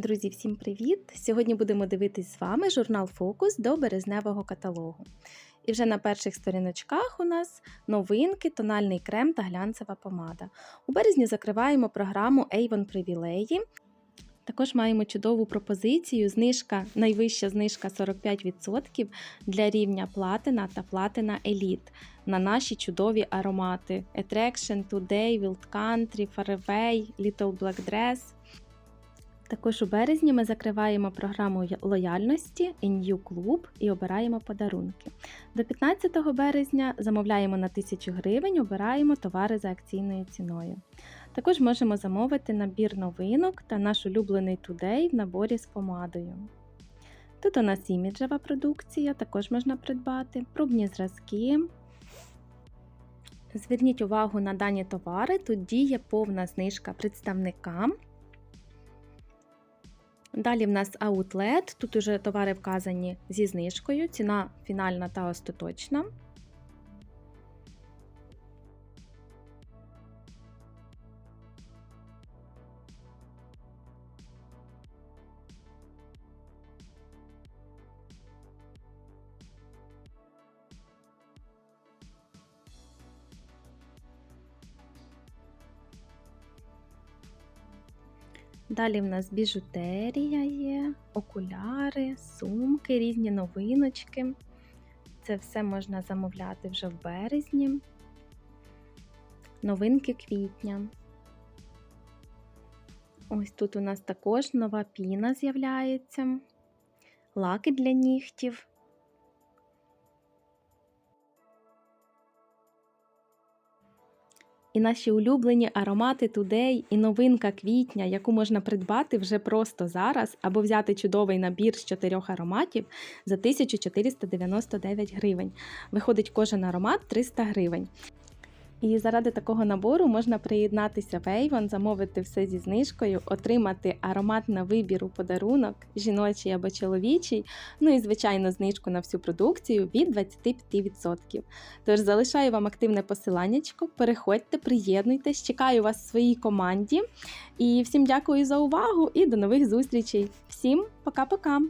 Друзі, всім привіт! Сьогодні будемо дивитись з вами журнал Фокус до березневого каталогу. І вже на перших сторіночках у нас новинки, тональний крем та глянцева помада. У березні закриваємо програму Avon Привілеї. Також маємо чудову пропозицію. Знижка, найвища знижка 45% для рівня платина та платина Elite на наші чудові аромати: Attraction, Today, Wild Country, Faraway, Little Black Dress. Також у березні ми закриваємо програму лояльності NU Club і обираємо подарунки. До 15 березня замовляємо на 1000 гривень, обираємо товари за акційною ціною. Також можемо замовити набір новинок та наш улюблений Today в наборі з помадою. Тут у нас іміджева продукція, також можна придбати, пробні зразки. Зверніть увагу на дані товари, тут діє повна знижка представникам. Далі в нас Outlet, тут уже товари вказані зі знижкою, ціна фінальна та остаточна. Далі в нас біжутерія є, окуляри, сумки, різні новиночки. Це все можна замовляти вже в березні. Новинки квітня. Ось тут у нас також нова піна з'являється, лаки для нігтів. І наші улюблені аромати Today і новинка квітня, яку можна придбати вже просто зараз, або взяти чудовий набір з чотирьох ароматів за 1499 гривень. Виходить кожен аромат 300 гривень. І заради такого набору можна приєднатися в Avon, замовити все зі знижкою, отримати аромат на вибір у подарунок, жіночий або чоловічий, ну і, звичайно, знижку на всю продукцію від 25%. Тож залишаю вам активне посиланнячко, переходьте, приєднуйтесь, чекаю вас в своїй команді. І всім дякую за увагу і до нових зустрічей. Всім пока-пока!